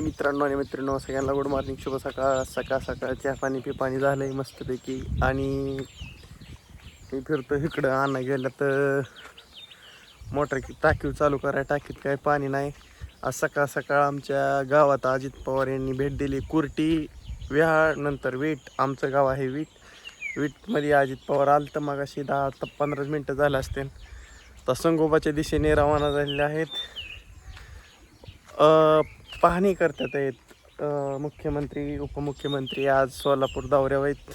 मित्रांनो आणि मित्रांनो सगळ्यांना गुड मॉर्निंग शुभ सकाळ सकाळ सकाळ. पाणी पी पाणी झालंय मस्तपैकी. आणि मी फिरतो इकडं आणा गेलं तर मोटर टाकीव चालू कराय टाकीत काय पाणी नाही. आज सकाळ सकाळ आमच्या गावात अजित पवार यांनी भेट दिली. कुर्टी विहाळ नंतर वीट आमचं गाव आहे वीट. वीटमध्ये अजित पवार आलं तर मग अशी दहा तर पंधरा मिनटं झालं असतील तर संगोबाच्या दिशेने रवाना झालेले आहेत. पाहणी करतात आहेत. मुख्यमंत्री उपमुख्यमंत्री आज सोलापूर दौऱ्यावर आहेत.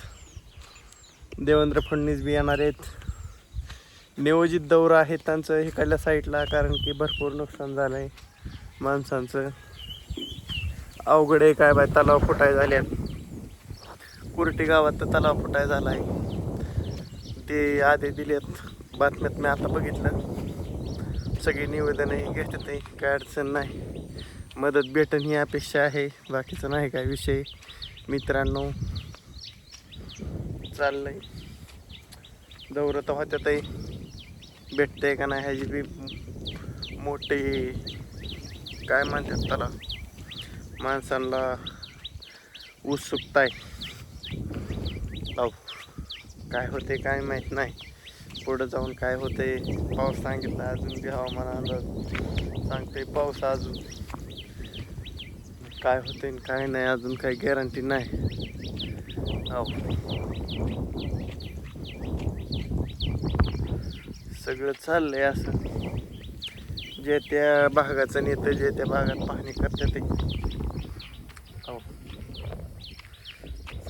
देवेंद्र फडणवीस बी येणार आहेत. नियोजित दौरा आहे त्यांचं इकडल्या साईडला कारण की भरपूर नुकसान झालं आहे माणसांचं. अवघड आहे काय बाय तलाव फुटाय झाल्यात. कुर्टी गावात तर तलाव फुटाय झाला आहे ते आधी दिलेत बातम्यात मी आता बघितलं. सगळी निवेदनही घेतात काय अडचण नाही. मदत भेटन ही अपेक्षा आहे. बाकीचं नाही काय विषय. मित्रांनो चाललंय. दौरत होत्यातही भेटतंय का नाही ह्याची बी मोठी काय म्हणतात त्याला? माणसांना उत्सुकता आहे अहो काय होते काय माहीत नाही. पुढं जाऊन काय होते पाऊस सांगितला अजून बी हवामान अंदाज सांगते पाऊस अजून. काय होते आणि काय नाही अजून काही गॅरंटी नाही. हो सगळं चाललंय असं. जे त्या भागाचं नेतं जे त्या भागात पाहणी करते ते.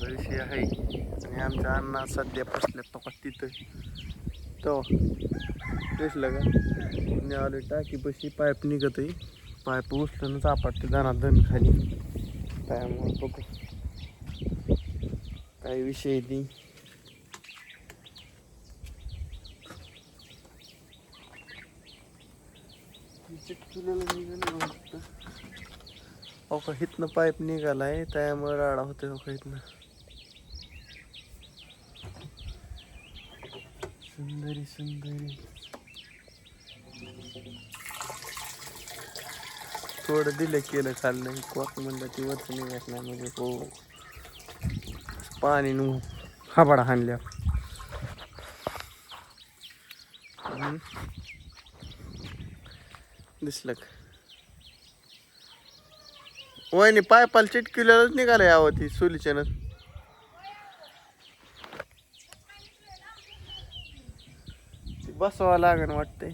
विषय आहे. आणि आमच्या अण्णा सध्या फसल्या तो तिथं. तो. दिसलं का? मी आलो टाकी पशी पाईप निघत आहे पाईप उचलूनच चापाटते जाणार धन खाली. त्यामुळे बघू. काही विषय नाही हो का इथनं पाईप निघालाय? त्यामुळे राडा होते हो का इथनं सुंदरी सुंदरी. थोडं दिलं केलं खाल्लं कोक म्हणलं ती वरच निघत नाही म्हणजे हो. पाणी नु हाबाडा हाणल्या. दिसलं का? पाय पायपाल चिटकिल्यालाच निघाला यावं ती सोलीच्यानं. बसवा लागण वाटतंय.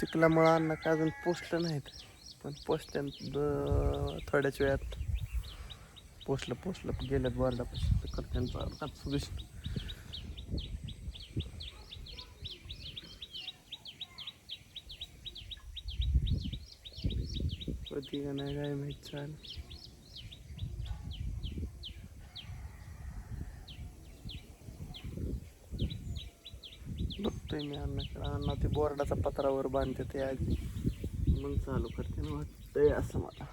चिखलामुळं अन्न का अजून पोचलं नाहीत. पण पोचत्या थोड्याच वेळात. पोचलं पोचलं गेल्यात बोर्डा करत्यांचा दिसलं होती का नाही काय माहीत चाल बघतोय मी अण्णाकडे अण्णा ते बोर्डाचा पत्रावर बांधते ते आधी मग चालू करते ना वाटतंय असं मला.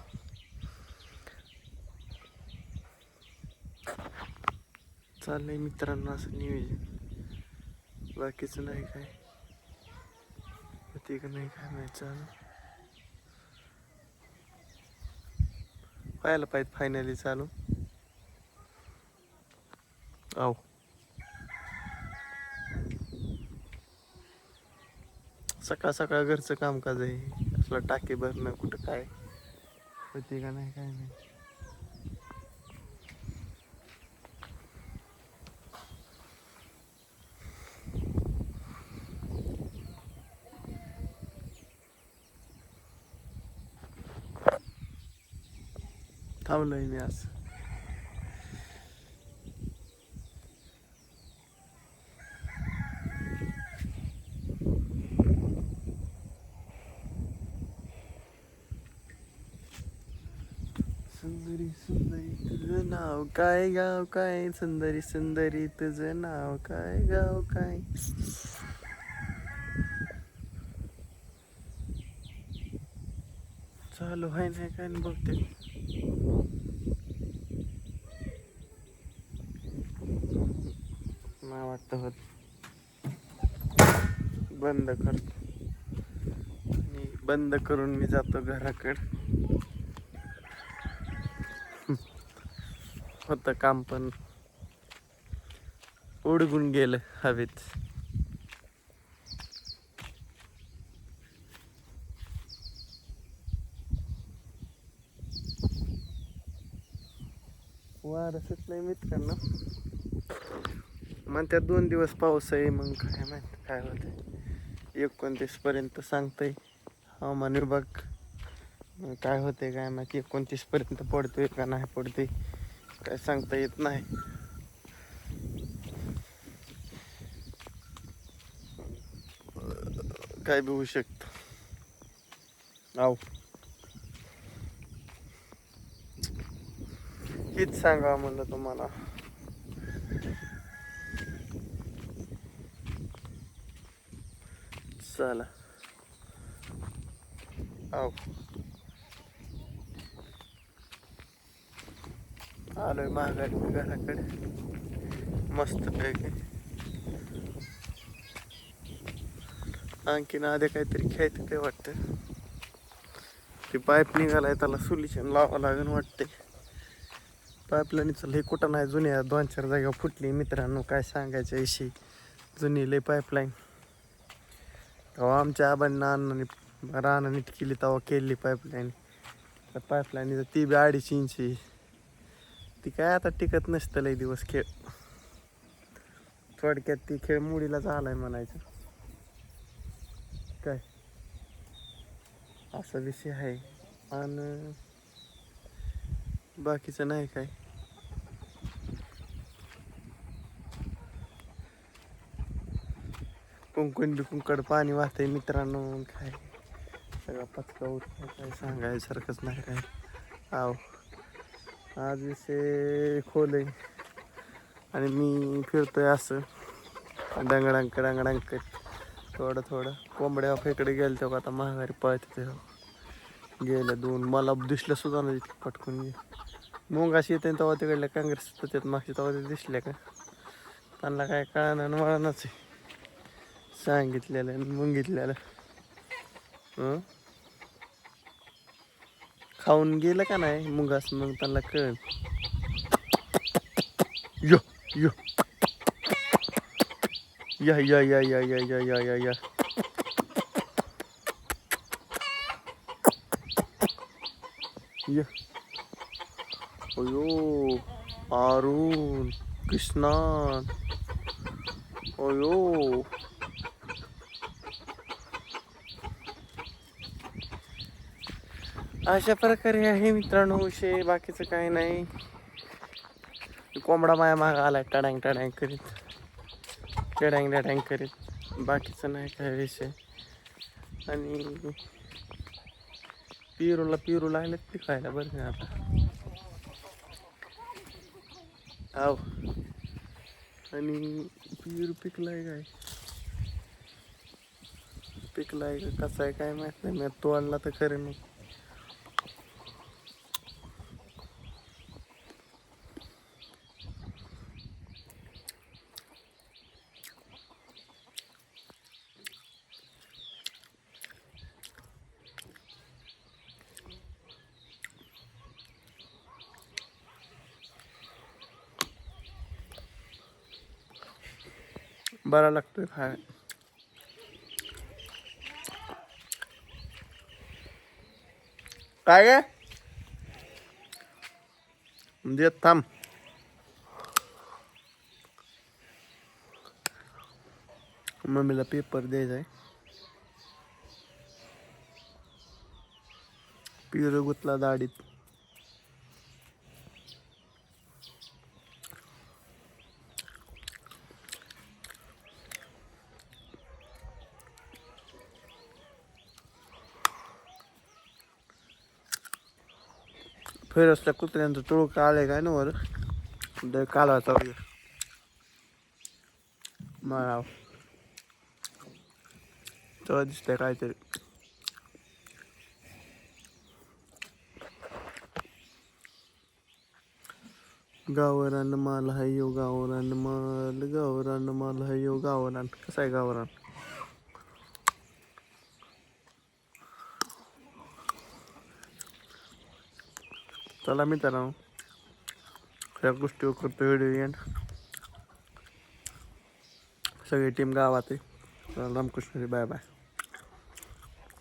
चाललंय मित्रांनो असं नियोजन. बाकीचं नाही काय. ते नाही काय नाही चालू. पाहायला पाहिजे फायनली चालू. आहो. सकाळ सकाळ घरचं कामकाज आहे. असलं टाके भरणं कुठं काय? होते का नाही काय नाही. थांबलोय मी असं सुंदरी सुंदरी तुझं नाव काय गाव काय? सुंदरी सुंदरी तुझं नाव काय गाव काय? चालू आहे नाही काय बघते. मला वाटतं होत. बंद करतो बंद करून मी जातो घराकडं. होतं काम पण. उडगून गेलं हवेत. वारं सुटलंय मित्रांनो. मग त्यात दोन दिवस पाऊस आहे मग काय माहीत काय होत एकोणतीस पर्यंत सांगतंय हवामान विभाग. मग काय होते काय माहिती एकोणतीस पर्यंत पडतोय का नाही पडतोय. काय सांगता येत नाही. काय बी होऊ शकत. आव. हेच सांगा म्हणलं तुम्हाला. चला. आव. आलोय महागारी घराकडे. मस्त पैकी. आणखीन आधी काहीतरी खेळते ते वाटतं. ते पाईप निघालाय त्याला सोल्युशन लावावं लागेल वाटते पाईपलाईनचं लई कुठं नाही जुन्या दोन चार जागा फुटली. मित्रांनो काय सांगायच्या विषयी? जुनी लई पाईपलाईन तेव्हा आमच्या आबांना अण्णाने रानं नीट केली तेव्हा केली पाईपलाईन त्या पाईपलाईनीचं ती बी अडीच इंची ती काय आता टिकत नसतं लई दिवस खेळ. थोडक्यात ती खेळ मुडीला झालाय म्हणायचं. काय? असा विषय आहे. आणि बाकीचं नाही काय? कुंकून बिकुंकड पाणी वाहतंय मित्रांनो. काय? सगळा पचका उठला काय सांगायसारखंच नाही काय. आव आज विषय खोल आहे आणि मी फिरतोय असं. डंगडांक डंगडांक. थोडं थोडं. कोंबड्या फेकडे गेलं तेव्हा आता महागारी पळते तेव्हा गेलं दोन मला दिसलं सुद्धा ना तिथे पटकून. गे मग येते तेव्हा तिकडल्या काँग्रेस त्यात मागचे तेव्हा ते दिसले का? त्यांना काय कळणार वळणच आहे. सांगितलेलं आणि मुंगितलेलं. हं? खाऊन गेलं का नाही मुगास मग त्यांना कळ यो यो या या या या या या या या या या अयो अरुण कृष्णा अयो अशा प्रकारे आहे मित्रांनो विषय. बाकीचं काही नाही. कोंबडा माया माग आलाय टडांग टडांग करीत. टडांग टडांग करीत. बाकीचं नाही काय विषय. आणि पिरूला पिरू लागलेत ते खायला बरं नाही आता. आव. आणि पिरू पिकलाय काय? पिकलाय का? कसा आहे काय माहीत नाही. मी आणला तर खरं मग बरा लागतोय खाय काय गे? थांब. मम्मीला पेपर द्यायचा आहे. पिरो गुतला दाढीत. फिर असल्या कुत्र्यांचं तुळक आलंय काय ना वर दे काला चालू माळाव तर दिसतंय काहीतरी गावरान माल हाय यो गावरान माल गावरान माल हाय यो गावरान कसं आहे गावरान चला मित्रांनो सगळ्या गोष्टीवर करतो व्हिडिओ एंड सगळी टीम गावात आहे. चला रामकृष्ण बाय बाय